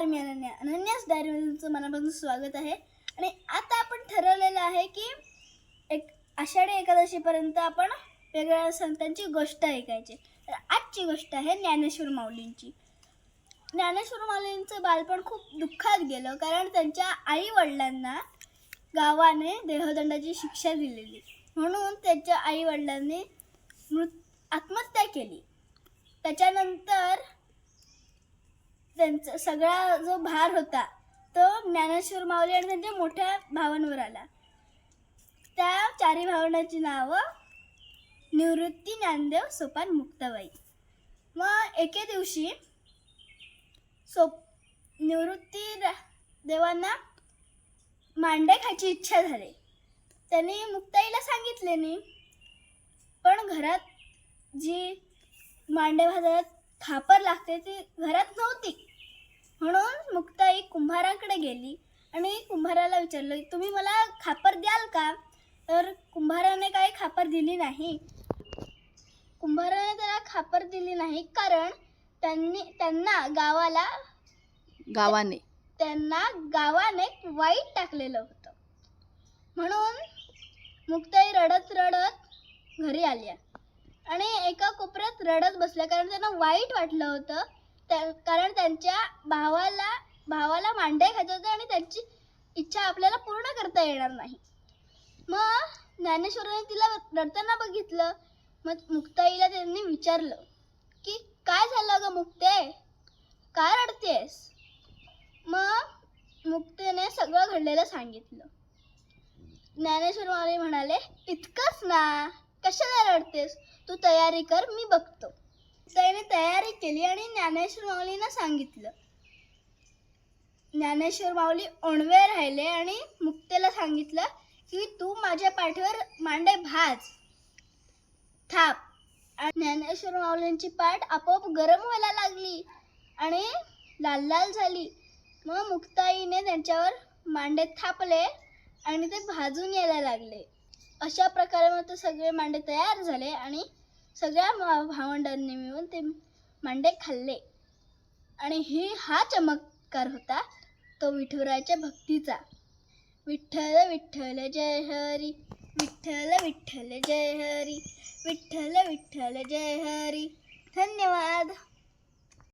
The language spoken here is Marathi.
नमस्कार मी अनन्या अनन्यास डायरीमध्ये तुमचं मनापासून स्वागत आहे. आणि आता आपण ठरवलेलं आहे की एक आषाढी एकादशीपर्यंत आपण वेगवेगळ्या संतांची गोष्ट ऐकायची. तर आजची गोष्ट आहे ज्ञानेश्वर माऊलींची. ज्ञानेश्वर माऊलींचं बालपण खूप दुःखात गेलं कारण त्यांच्या आई वडिलांना गावाने देहदंडाची शिक्षा दिलेली. म्हणून त्यांच्या आई वडिलांनी मृत आत्महत्या केली. त्याच्यानंतर त्यांचा सगळा जो भार होता तो ज्ञानेश्वर माऊली आणि त्यांच्या मोठ्या भावांवर आला. त्या चारी भावनाची नावं निवृत्ती ज्ञानदेव सोपान मुक्ताबाई. मग एके दिवशी सोप निवृत्ती रा- देवांना मांडे खायची इच्छा झाली. त्यांनी मुक्ताईला सांगितले नाही पण घरात जी मांडे भाजायला खापर लागते ती घरात नव्हती. गेली आणि कुंभाराला विचारलं तुम्ही मला खापर द्याल का? तर कुंभाराने काही खापर दिली नाही. कुंभाराने त्याला खापर दिली नाही कारण त्यांनी त्यांना गावाला गावाने. त्यांना गावाने वाईट टाकलेलं होतं. म्हणून मुक्ताई रडत रडत घरी आल्या. आणि एका कोपऱ्यात रडत बसल्या. कारण त्यांना वाईट वाटलं होतं. त्या कारण त्यांच्या भावाला भावाला मांडे खायचे होते आणि त्यांची इच्छा आपल्याला पूर्ण करता येणार नाही. मग ज्ञानेश्वराने तिला रडताना बघितलं. मग मुक्ताईला त्यांनी विचारलं की काय झालं ग मुक्ते? काय रडतेस? मग मुक्तेने सगळं घडलेलं सांगितलं. ज्ञानेश्वर माऊली म्हणाले इतकंच ना कशाला रडतेस? तू तयारी कर मी बघतो. त्याने तयारी केली आणि ज्ञानेश्वर माऊलींना सांगितलं ज्ञानेश्वर माऊली ओणवे राहिले आणि मुक्तेला सांगितलं की तू माझ्या पाठीवर मांडे भाज थाप. आणि ज्ञानेश्वर माऊलींची पाठ आपोआप गरम व्हायला लागली आणि लाल लाल झाली. मग मुक्ताईने त्यांच्यावर मांडे थापले आणि ते भाजून यायला लागले. अशा प्रकारे मग ते सगळे मांडे तयार झाले आणि सगळ्या भावंडांनी मिळून ते मांडे खाल्ले. आणि ही हा चमत्कार होता. तो विठुराच्या भक्तीचा. विठ्ठल विठ्ठल जय हरी विठ्ठल विठ्ठल जय हरी विठ्ठल विठ्ठल जय हरी. धन्यवाद.